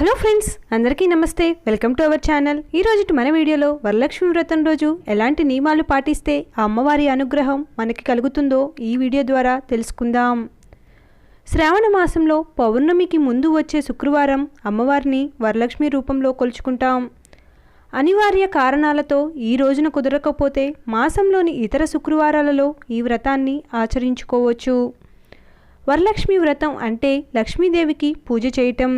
Hello friends అందరికీ నమస్తే. Welcome to our channel. ఈ రోజు మన వీడియోలో వరలక్ష్మి వ్రతం రోజు ఎలాంటి నియమాలు పాటిస్తే ఆ అమ్మవారి అనుగ్రహం మనకి కలుగుతుందో ఈ వీడియో ద్వారా తెలుసుకుందాం. శ్రావణ మాసంలో పౌర్ణమికి ముందు వచ్చే శుక్రవారం అమ్మవారిని వరలక్ష్మి రూపంలో కొలుచుకుంటాం. అనివార్య కారణాలతో ఈ రోజున కుదరకపోతే మాసంలోని ఇతర శుక్రవారాలలో ఈ వ్రతాన్ని ఆచరించుకోవచ్చు. వరలక్ష్మి వ్రతం అంటే లక్ష్మీదేవికి పూజ చేయటం.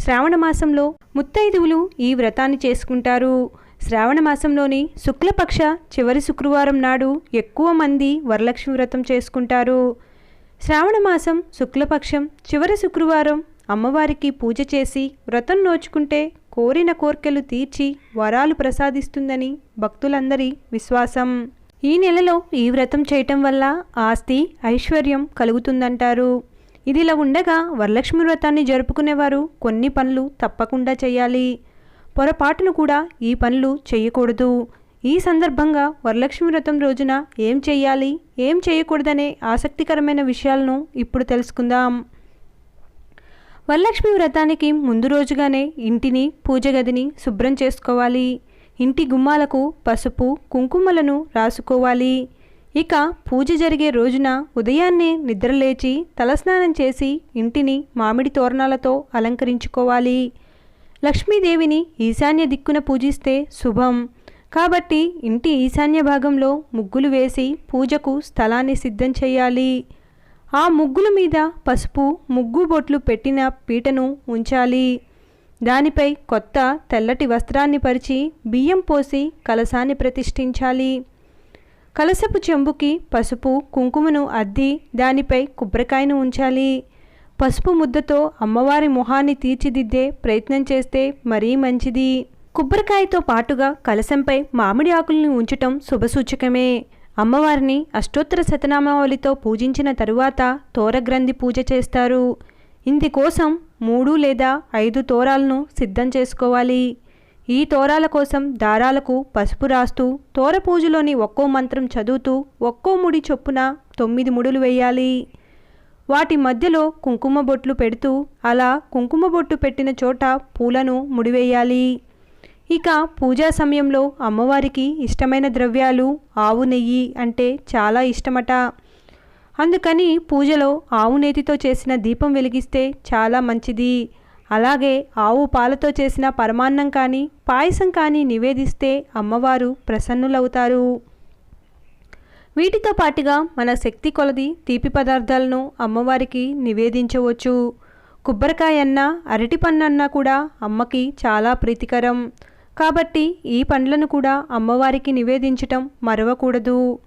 శ్రావణ మాసంలో ముత్తైదువులు ఈ వ్రతాన్ని చేసుకుంటారు. శ్రావణ మాసంలోని శుక్లపక్ష చివరి శుక్రవారం నాడు ఎక్కువ మంది వరలక్ష్మి వ్రతం చేసుకుంటారు. శ్రావణ మాసం శుక్లపక్షం చివరి శుక్రవారం అమ్మవారికి పూజ చేసి వ్రతం నోచుకుంటే కోరిన కోర్కెలు తీర్చి వరాలు ప్రసాదిస్తుందని భక్తులందరి విశ్వాసం. ఈ నెలలో ఈ వ్రతం చేయటం వల్ల ఆస్తి ఐశ్వర్యం కలుగుతుందంటారు. ఇదిలా ఉండగా వరలక్ష్మి వ్రతాన్ని జరుపుకునేవారు. కొన్ని పనులు తప్పకుండా చేయాలి. పొరపాటును కూడా ఈ పనులు చేయకూడదు. ఈ సందర్భంగా వరలక్ష్మి వ్రతం రోజున ఏం చేయాలి ఏం చేయకూడదనే ఆసక్తికరమైన విషయాలను ఇప్పుడు తెలుసుకుందాం. వరలక్ష్మి వ్రతానికి ముందు రోజుగానే ఇంటిని పూజ గదిని శుభ్రం చేసుకోవాలి. ఇంటి గుమ్మాలకు పసుపు కుంకుమలను రాసుకోవాలి. ఇక పూజ జరిగే రోజున ఉదయాన్నే నిద్రలేచి తలస్నానం చేసి ఇంటిని మామిడి తోరణాలతో అలంకరించుకోవాలి. లక్ష్మీదేవిని ఈశాన్య దిక్కున పూజిస్తే శుభం. కాబట్టి ఇంటి ఈశాన్య భాగంలో ముగ్గులు వేసి పూజకు స్థలాన్ని సిద్ధం చేయాలి. ఆ ముగ్గుల మీద పసుపు ముగ్గు బొట్లు పెట్టిన పీటను ఉంచాలి. దానిపై కొత్త తెల్లటి వస్త్రాన్ని పరిచి బియ్యం పోసి కలసాన్ని ప్రతిష్ఠించాలి. కలసపు చెంబుకి పసుపు కుంకుమను అద్ది దానిపై కొబ్బరికాయను ఉంచాలి. పసుపు ముద్దతో అమ్మవారి మొహాన్ని తీర్చిదిద్దే ప్రయత్నం చేస్తే మరీ మంచిది. కొబ్బరికాయతో పాటుగా కలశంపై మామిడి ఆకుల్ని ఉంచటం శుభసూచకమే. అమ్మవారిని అష్టోత్తర శతనామావళితో పూజించిన తరువాత తోరగ్రంథి పూజ చేస్తారు. ఇందుకోసం మూడు లేదా ఐదు తోరాలను సిద్ధం చేసుకోవాలి. ఈ తోరాల కోసం దారాలకు పసుపు రాస్తూ తోర పూజలోని ఒక్కో మంత్రం చదువుతూ ఒక్కో ముడి చొప్పున తొమ్మిది ముడులు వేయాలి. వాటి మధ్యలో కుంకుమ బొట్లు పెడుతూ అలా కుంకుమ బొట్టు పెట్టిన చోట పూలను ముడివేయాలి ఇక పూజా సమయంలో అమ్మవారికి ఇష్టమైన ద్రవ్యాలు ఆవు నెయ్యి అంటే చాలా ఇష్టమట. అందుకని పూజలో ఆవు నేతితో చేసిన దీపం వెలిగిస్తే చాలా మంచిది. అలాగే ఆవు పాలతో చేసిన పరమాన్నం కానీ పాయసం కానీ నివేదిస్తే అమ్మవారు ప్రసన్నులవుతారు. వీటితో పాటుగా మన శక్తి కొలది తీపి పదార్థాలను అమ్మవారికి నివేదించవచ్చు. కొబ్బరికాయ అన్న అరటి పన్నన్నా కూడా అమ్మకి చాలా ప్రీతికరం. కాబట్టి ఈ పండ్లను కూడా అమ్మవారికి నివేదించటం మరవకూడదు.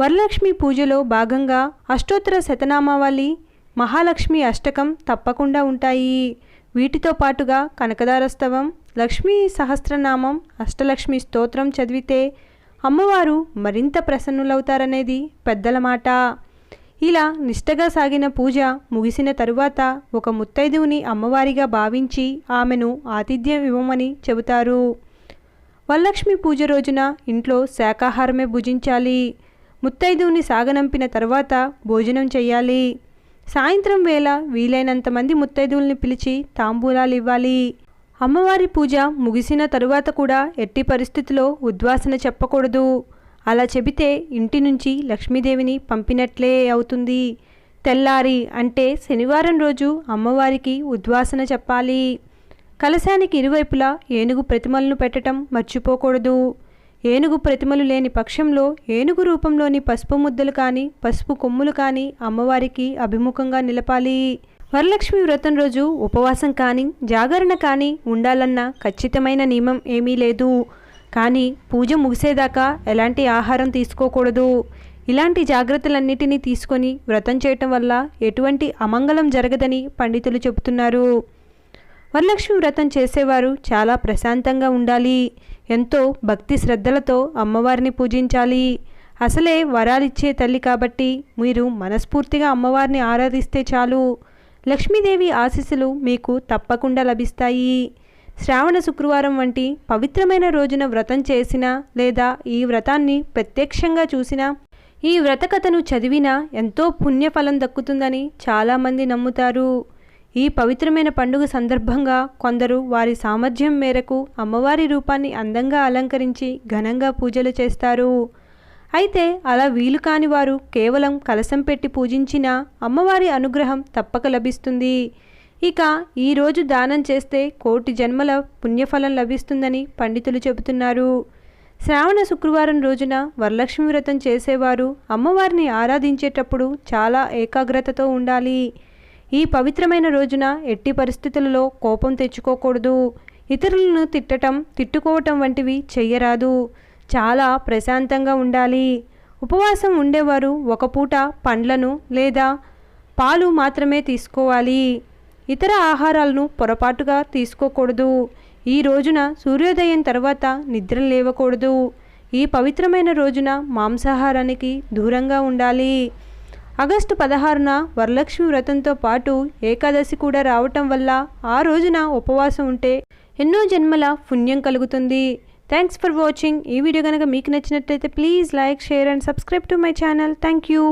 వరలక్ష్మి పూజలో భాగంగా అష్టోత్తర శతనామావళి మహాలక్ష్మి అష్టకం తప్పకుండా ఉంటాయి. వీటితో పాటుగా కనకదారస్తవం లక్ష్మీ సహస్రనామం అష్టలక్ష్మి స్తోత్రం చదివితే అమ్మవారు మరింత ప్రసన్నులవుతారనేది పెద్దల మాట. ఇలా నిష్టగా సాగిన పూజ ముగిసిన తరువాత ఒక ముత్తైదువుని అమ్మవారిగా భావించి ఆమెను ఆతిథ్యం ఇవ్వమని చెబుతారు. వరలక్ష్మి పూజ రోజున ఇంట్లో శాకాహారమే భుజించాలి. ముత్తైదువుని సాగనంపిన తర్వాత భోజనం చేయాలి సాయంత్రం వేళ వీలైనంత మంది ముత్తైదువుల్ని పిలిచి తాంబూలాలు ఇవ్వాలి అమ్మవారి పూజ ముగిసిన తరువాత కూడా ఎట్టి పరిస్థితిలో ఉద్వాసన చెప్పకూడదు. అలా చెబితే ఇంటి నుంచి లక్ష్మీదేవిని పంపినట్లే అవుతుంది. తెల్లారి అంటే శనివారం రోజు అమ్మవారికి ఉద్వాసన చెప్పాలి. కలశానికి ఇరువైపులా ఏనుగు ప్రతిమలను పెట్టడం మర్చిపోకూడదు. ఏనుగు ప్రతిమలు లేని పక్షంలో ఏనుగు రూపంలోని పసుపు ముద్దలు కానీ పసుపు కొమ్ములు కానీ అమ్మవారికి అభిముఖంగా నిలపాలి. వరలక్ష్మి వ్రతం రోజు ఉపవాసం కానీ జాగరణ కానీ ఉండాలన్న ఖచ్చితమైన నియమం ఏమీ లేదు. కానీ పూజ ముగిసేదాకా ఎలాంటి ఆహారం తీసుకోకూడదు. ఇలాంటి జాగ్రత్తలన్నిటినీ తీసుకొని వ్రతం చేయటం వల్ల ఎటువంటి అమంగళం జరగదని పండితులు చెబుతున్నారు. వరలక్ష్మి వ్రతం చేసేవారు చాలా ప్రశాంతంగా ఉండాలి. ఎంతో భక్తి శ్రద్ధలతో అమ్మవారిని పూజించాలి. అసలే వరాలిచ్చే తల్లి కాబట్టి మీరు మనస్ఫూర్తిగా అమ్మవారిని ఆరాధిస్తే చాలు. లక్ష్మీదేవి ఆశీస్సులు మీకు తప్పకుండా లభిస్తాయి. శ్రావణ శుక్రవారం వంటి పవిత్రమైన రోజున వ్రతం చేసినా లేదా ఈ వ్రతాన్ని ప్రత్యక్షంగా చూసినా ఈ వ్రత కథను చదివినా ఎంతో పుణ్యఫలం దక్కుతుందని చాలామంది నమ్ముతారు. ఈ పవిత్రమైన పండుగ సందర్భంగా కొందరు వారి సామర్థ్యం మేరకు అమ్మవారి రూపాన్ని అందంగా అలంకరించి ఘనంగా పూజలు చేస్తారు. అయితే అలా వీలు కాని వారు కేవలం కలసం పెట్టి పూజించిన అమ్మవారి అనుగ్రహం తప్పక లభిస్తుంది. ఇక ఈరోజు దానం చేస్తే కోటి జన్మల పుణ్యఫలం లభిస్తుందని పండితులు చెబుతున్నారు. శ్రావణ శుక్రవారం రోజున వరలక్ష్మి వ్రతం చేసేవారు అమ్మవారిని ఆరాధించేటప్పుడు చాలా ఏకాగ్రతతో ఉండాలి. ఈ పవిత్రమైన రోజున ఎట్టి పరిస్థితులలో కోపం తెచ్చుకోకూడదు. ఇతరులను తిట్టటం తిట్టుకోవటం వంటివి చెయ్యరాదు. చాలా ప్రశాంతంగా ఉండాలి. ఉపవాసం ఉండేవారు ఒక పూట పండ్లను లేదా పాలు మాత్రమే తీసుకోవాలి. ఇతర ఆహారాలను పొరపాటుగా తీసుకోకూడదు. ఈ రోజున సూర్యోదయం తర్వాత నిద్ర లేవకూడదు. ఈ పవిత్రమైన రోజున మాంసాహారానికి దూరంగా ఉండాలి. ఆగస్టు పదహారున వరలక్ష్మి వ్రతంతో పాటు ఏకాదశి కూడా రావటం వల్ల ఆ రోజున ఉపవాసం ఉంటే ఎన్నో జన్మల పుణ్యం కలుగుతుంది. థ్యాంక్స్ ఫర్ వాచింగ్ ఈ వీడియో కనుక మీకు నచ్చినట్లయితే please like share and subscribe to my channel thank you